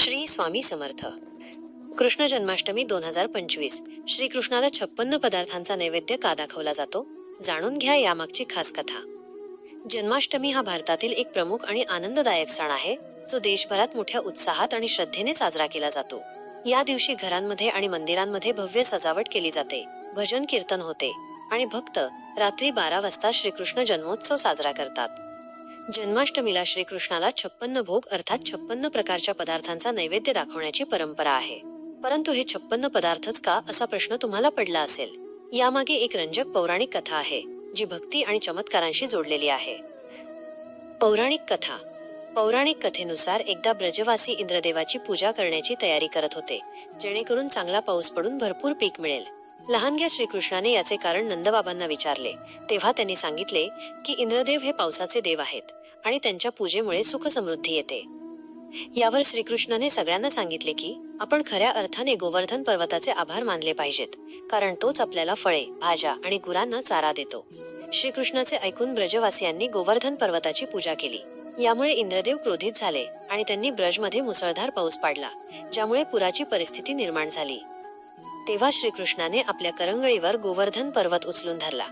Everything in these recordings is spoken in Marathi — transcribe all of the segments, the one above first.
श्री स्वामी समर्थ. कृष्ण जन्माष्टमी दोन हजार पंचवीस. श्रीकृष्णाला छप्पन्न पदार्थांचा नैवेद्य का दाखवला जातो? जाणून घ्या यामागची खास कथा. जन्माष्टमी हा भारतातील एक प्रमुख आणि आनंददायक सण आहे जो देशभरात मोठ्या उत्साहात आणि श्रद्धेने साजरा केला जातो. या दिवशी घरांमध्ये आणि मंदिरांमध्ये भव्य सजावट केली जाते भजन कीर्तन होते आणि भक्त रात्री बारा वाजता श्रीकृष्ण जन्मोत्सव साजरा करतात. जन्माष्टमीला श्रीकृष्णाला छप्पन्न भोग अर्थात छप्पन्न प्रकारच्या पदार्थांचा नैवेद्य दाखवण्याची परंपरा आहे. परंतु हे छप्पन्न पदार्थच का असा प्रश्न तुम्हाला पडला असेल? यामागे एक रंजक पौराणिक कथा आहे जी भक्ती आणि चमत्कारांशी जोडलेली आहे. पौराणिक कथा. पौराणिक कथेनुसार एकदा ब्रजवासी इंद्रदेवाची पूजा करण्याची तयारी करत होते जेणेकरून चांगला पाऊस पडून भरपूर पीक मिळेल. लहानग्या श्रीकृष्णाने याचे कारण नंदबाबांना विचारले. तेव्हा त्यांनी सांगितले की इंद्रदेव हे पावसाचे देव आहेत आणि त्यांच्या पूजेमुळे सुख समृद्धी येते. यावर श्रीकृष्णाने सगळ्यांना सांगितले की आपण खऱ्या अर्थाने गोवर्धन पर्वताचे आभार मानले पाहिजेत कारण तोच आपल्याला फळे भाज्या आणि गुरांना चारा देतो. श्रीकृष्णाचे ऐकून ब्रजवासियांनी गोवर्धन पर्वताची पूजा केली. यामुळे इंद्रदेव क्रोधित झाले आणि त्यांनी ब्रजमध्ये मुसळधार पाऊस पाडला ज्यामुळे पुराची परिस्थिती निर्माण झाली. तेव्हा श्रीकृष्णाने आपल्या करंगळीवर गोवर्धन पर्वत उचलून धरला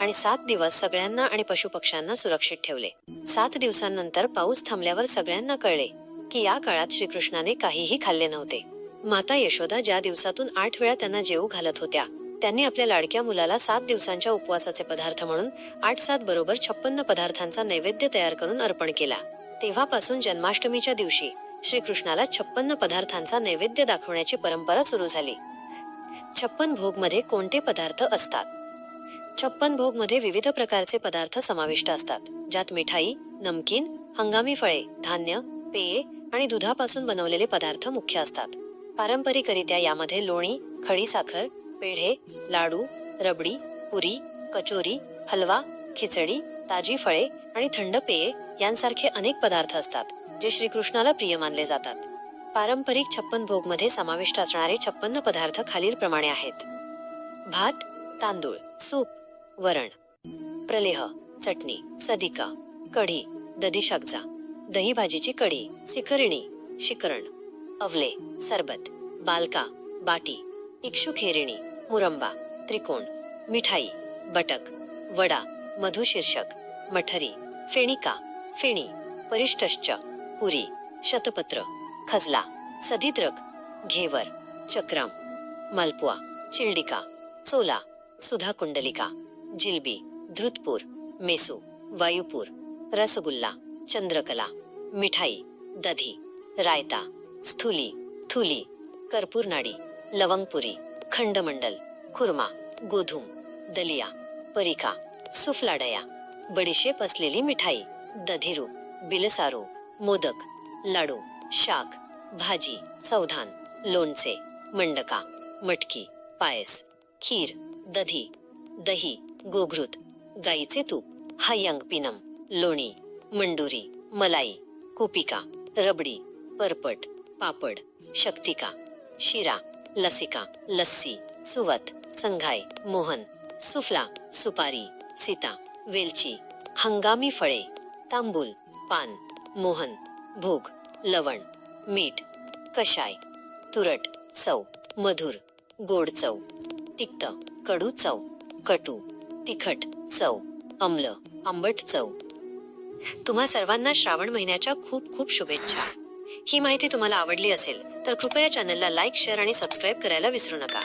आणि सात दिवस सगळ्यांना आणि पशुपक्ष्यांना सुरक्षित ठेवले. सात दिवसांनंतर पाऊस थांबल्यावर सगळ्यांना कळले की या काळात श्रीकृष्णाने काहीही खाल्ले नव्हते. माता यशोदा ज्या दिवसातून आठ वेळा त्यांना जेवू घालत होत्या त्यांनी आपल्या लाडक्या मुलाला सात दिवसांच्या उपवासाचे पदार्थ म्हणून आठ सात बरोबर छप्पन्न पदार्थांचा नैवेद्य तयार करून अर्पण केला. तेव्हापासून जन्माष्टमीच्या दिवशी श्रीकृष्णाला छप्पन्न पदार्थांचा नैवेद्य दाखवण्याची परंपरा सुरू झाली. छप्पन भोगमध्ये कोणते पदार्थ असतात? छप्पन भोगमध्ये विविध प्रकारचे पदार्थ समाविष्ट असतात ज्यात मिठाई नमकीन हंगामी फळे धान्य पेये आणि दुधापासून बनवलेले पदार्थ मुख्य असतात. पारंपरिकरित्या यामध्ये लोणी खडी साखर पेढे लाडू रबडी पुरी कचोरी हलवा खिचडी ताजी फळे आणि थंड पेये यांसारखे अनेक पदार्थ असतात जे श्रीकृष्णाला प्रिय मानले जातात. पारंपरिक छप्पन भोगमध्ये समाविष्ट असणारे छप्पन्न पदार्थ खालील प्रमाणे आहेत. भात तांदूळ सूप वरण प्रलेह चटणी सदिका कढी दधिशागजा दही भाजीची कढी सिकरिणी शिकरण अवले सरबत बालका बाटी इक्षुखेरिणी मुरंबा त्रिकोण मिठाई बटक वडा मधुशीर्षक मठरी फेणिका फेणी परिष्टश्च पुरी शतपत्र खजला सदित्रक घेवर चक्रम मालपुआ चिल्डिका चोला सुधा कुंडलिका जिलबी धृतपूर मेसू वायुपूर रसगुल्ला चंद्रकला मिठाई दधी रायता स्थुली थुली कर्पूरनाडी लवंगपुरी खंडमंडल खुर्मा गोधूम दलिया परिका सुफलाडया बडीशेप असलेली मिठाई दधिरू बिलसारू मोदक लाडू शाक भाजी सौधान लोणचे मंडका मटकी पायस खीर दधी दही गोघृत गाईचे तूप हायंग पिनम लोणी मंडुरी मलाई कुपिका रबडी परपट पापड शक्तिका शिरा लसिका लस्सी सुवत संघाय मोहन सुफला सुपारी सीता वेलची हंगामी फळे तांबूल पान मोहन भोग लवण मीठ कशाय तुरट चव मधुर गोड चव तिक्त कडू चव कटू तिखट चव अम्ल आंबट चव. तुम्हा सर्वांना श्रावण महिन्याच्या खूप खूप शुभेच्छा. ही माहिती तुम्हाला आवडली असेल तर कृपया चॅनलला लाईक शेअर आणि सबस्क्राईब करायला विसरू नका.